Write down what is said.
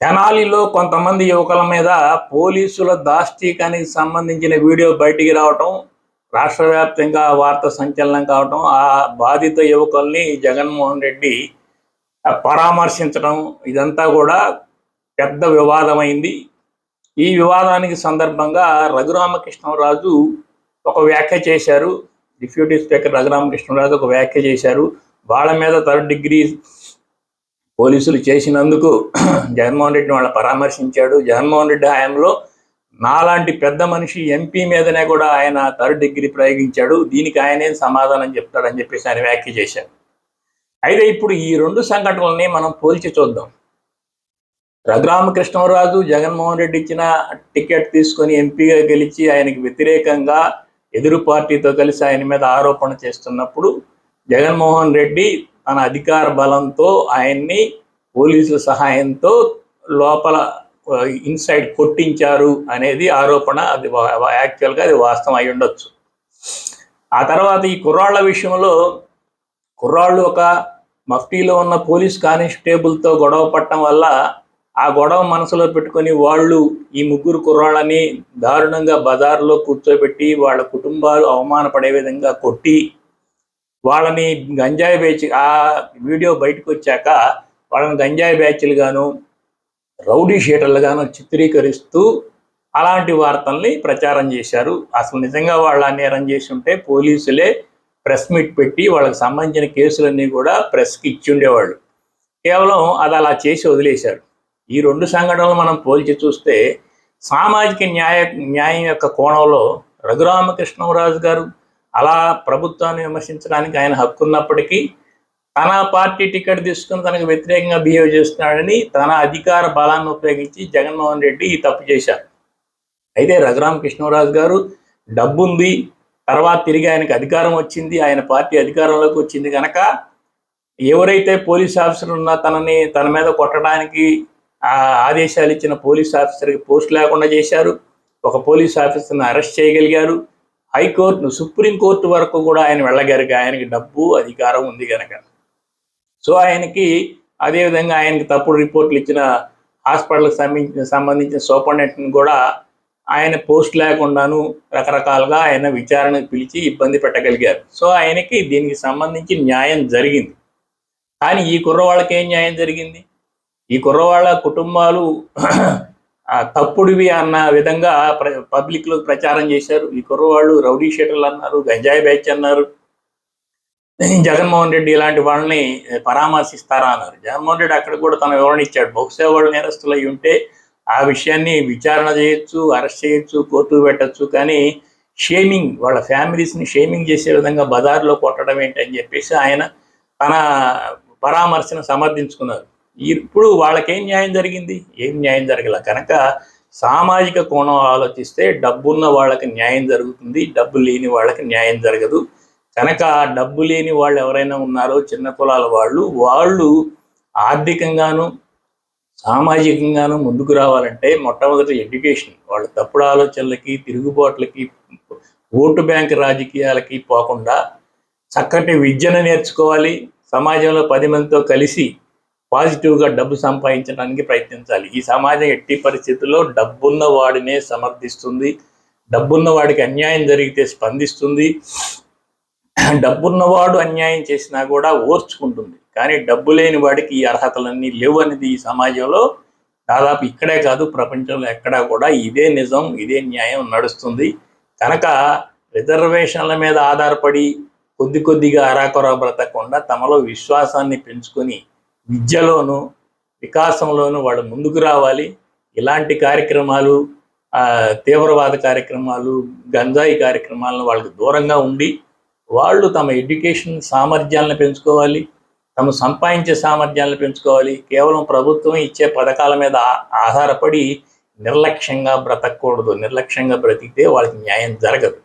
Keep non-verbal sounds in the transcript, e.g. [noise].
తెనాలిలో కొంతమంది యువకుల మీద పోలీసుల దాష్టీకానికి సంబంధించిన వీడియో బయటికి రావటం రాష్ట్ర వ్యాప్తంగా వార్త సంచలనం కావటం ఆ బాధిత యువకుల్ని జగన్మోహన్ రెడ్డి పరామర్శించడం ఇదంతా కూడా పెద్ద వివాదమైంది. ఈ వివాదానికి సందర్భంగా రఘురామకృష్ణరాజు ఒక వ్యాఖ్య చేశారు. డిప్యూటీ స్పీకర్ రఘురామకృష్ణరాజు ఒక వ్యాఖ్య చేశారు. వాళ్ళ మీద థర్డ్ డిగ్రీ పోలీసులు చేసినందుకు [clears throat] జగన్మోహన్ రెడ్డిని వాళ్ళ పరామర్శించాడు. జగన్మోహన్ రెడ్డి హయాంలో నాలాంటి పెద్ద మనిషి ఎంపీ మీదనే కూడా ఆయన థర్డ్ డిగ్రీ ప్రయోగించాడు. దీనికి ఆయనే సమాధానం చెప్తాడని చెప్పేసి ఆయన వ్యాఖ్య చేశారు అయితే ఇప్పుడు ఈ రెండు సంఘటనల్ని మనం పోల్చి చూద్దాం. రఘురామకృష్ణరాజు జగన్మోహన్ రెడ్డి ఇచ్చిన టికెట్ తీసుకొని ఎంపీగా గెలిచి ఆయనకి వ్యతిరేకంగా ఎదురు పార్టీతో కలిసి ఆయన మీద ఆరోపణ చేస్తున్నప్పుడు జగన్మోహన్ రెడ్డి తన అధికార బలంతో ఆయన్ని పోలీసుల సహాయంతో లోపల ఇన్సైడ్ కొట్టించారు అనేది ఆరోపణ అది యాక్చువల్గా అది వాస్తవం అయి ఉండొచ్చు. ఆ తర్వాత ఈ కుర్రాళ్ళ విషయంలో కుర్రాళ్ళు ఒక మఫ్టీలో ఉన్న పోలీస్ కానిస్టేబుల్తో గొడవ పట్టడం వల్ల ఆ గొడవ మనసులో పెట్టుకొని వాళ్ళు ఈ ముగ్గురు కుర్రాళ్ళని దారుణంగా బజార్లో కూర్చోబెట్టి వాళ్ళ కుటుంబాలు అవమానపడే విధంగా కొట్టి వాళ్ళని గంజాయి వేచి ఆ వీడియో బయటకు వచ్చాక వాళ్ళని గంజాయి బ్యాచ్లు గాను రౌడీ షీటర్లు గాను చిత్రీకరిస్తూ అలాంటి వార్తల్ని ప్రచారం చేశారు. అసలు నిజంగా వాళ్ళ నేరం చేసి ఉంటే పోలీసులే ప్రెస్ మీట్ పెట్టి వాళ్ళకి సంబంధించిన కేసులన్నీ కూడా ప్రెస్కి ఇచ్చి ఉండేవాళ్ళు కేవలం అది అలా చేసి వదిలేశారు. ఈ రెండు సంఘటనలు మనం పోల్చి చూస్తే సామాజిక న్యాయ న్యాయం యొక్క కోణంలో రఘురామకృష్ణరాజు గారు అలా ప్రభుత్వాన్ని విమర్శించడానికి ఆయన హక్కు ఉన్నప్పటికీ తన పార్టీ టికెట్ తీసుకుని తనకు వ్యతిరేకంగా బిహేవ్ చేస్తున్నాడని తన అధికార బలాన్ని ఉపయోగించి జగన్మోహన్ రెడ్డి ఈ తప్పు చేశారు. అయితే రఘురామకృష్ణరాజు గారు డబ్బుంది తర్వాత తిరిగి ఆయనకు అధికారం వచ్చింది ఆయన పార్టీ అధికారంలోకి వచ్చింది కనుక ఎవరైతే పోలీస్ ఆఫీసర్ ఉన్నా తనని తన మీద కొట్టడానికి ఆదేశాలు ఇచ్చిన పోలీస్ ఆఫీసర్కి పోస్ట్ లేకుండా చేశారు. ఒక పోలీస్ ఆఫీసర్ని అరెస్ట్ చేయగలిగారు. హైకోర్టును సుప్రీంకోర్టు వరకు కూడా ఆయన వెళ్ళగారు ఆయనకి డబ్బు అధికారం ఉంది కనుక సో ఆయనకి అదేవిధంగా ఆయనకి తప్పుడు రిపోర్ట్లు ఇచ్చిన హాస్పిటల్కి సంబంధించిన సంబంధించిన సూపరింటెండెంట్ని కూడా ఆయన పోస్ట్ లేకుండాను రకరకాలుగా ఆయన విచారణకు పిలిచి ఇబ్బంది పెట్టగలిగారు. సో ఆయనకి దీనికి సంబంధించి న్యాయం జరిగింది. కానీ ఈ కుర్రవాళ్ళకి ఏం న్యాయం జరిగింది? ఈ కుర్రవాళ్ళ కుటుంబాలు తప్పుడివి అన్న విధంగా పబ్లిక్లో ప్రచారం చేశారు. ఈ కుర్రవాళ్ళు రౌడీ షీటర్లు అన్నారు గంజాయి బ్యాచ్ అన్నారు. జగన్మోహన్ రెడ్డి ఇలాంటి వాళ్ళని పరామర్శిస్తారా అన్నారు. జగన్మోహన్ రెడ్డి అక్కడ కూడా తన వివరణ ఇచ్చాడు? బహుశా వాళ్ళు నేరస్తులు అయి ఉంటే ఆ విషయాన్ని విచారణ చేయొచ్చు అరెస్ట్ చేయొచ్చు కోర్టు పెట్టచ్చు కానీ షేమింగ్ వాళ్ళ ఫ్యామిలీస్ని షేమింగ్ చేసే విధంగా బజార్లో కొట్టడం ఏంటని చెప్పేసి ఆయన తన పరామర్శను సమర్థించుకున్నారు. ఇప్పుడు వాళ్ళకేం న్యాయం జరిగింది? ఏం న్యాయం జరగల? కనుక సామాజిక కోణం ఆలోచిస్తే డబ్బున్న వాళ్ళకి న్యాయం జరుగుతుంది డబ్బు లేని వాళ్ళకి న్యాయం జరగదు. కనుక డబ్బు లేని వాళ్ళు ఎవరైనా ఉన్నారో చిన్న కులాల వాళ్ళు వాళ్ళు ఆర్థికంగాను సామాజికంగాను ముందుకు రావాలంటే మొట్టమొదటి ఎడ్యుకేషన్. వాళ్ళ తప్పుడు ఆలోచనలకి తిరుగుబాట్లకి ఓటు బ్యాంక్ రాజకీయాలకి పోకుండా చక్కటి విద్యను నేర్చుకోవాలి. సమాజంలో పది మందితో కలిసి పాజిటివ్గా డబ్బు సంపాదించడానికి ప్రయత్నించాలి. ఈ సమాజం ఎట్టి పరిస్థితుల్లో డబ్బున్న వాడినే సమర్థిస్తుంది. డబ్బున్న వాడికి అన్యాయం జరిగితే స్పందిస్తుంది. డబ్బున్నవాడు అన్యాయం చేసినా కూడా ఓర్చుకుంటుంది. కానీ డబ్బు లేని వాడికి ఈ అర్హతలన్నీ లేవు అనేది ఈ సమాజంలో దాదాపు ఇక్కడే కాదు ప్రపంచంలో ఎక్కడా కూడా ఇదే నిజం ఇదే న్యాయం నడుస్తుంది. కనుక రిజర్వేషన్ల మీద ఆధారపడి కొద్ది కొద్దిగా అరాకొరా బ్రతకకుండా తమలో విశ్వాసాన్ని పెంచుకొని విద్యలోను వికాసంలోనూ వాళ్ళు ముందుకు రావాలి. ఇలాంటి కార్యక్రమాలు తీవ్రవాద కార్యక్రమాలు గంజాయి కార్యక్రమాలను వాళ్ళకి దూరంగా ఉండి వాళ్ళు తమ ఎడ్యుకేషన్ సామర్థ్యాలను పెంచుకోవాలి తమ సంపాదించే సామర్థ్యాలను పెంచుకోవాలి కేవలం ప్రభుత్వం ఇచ్చే పథకాల మీద ఆధారపడి నిర్లక్ష్యంగా బ్రతకూడదు నిర్లక్ష్యంగా బ్రతికితే వాళ్ళకి న్యాయం జరగదు.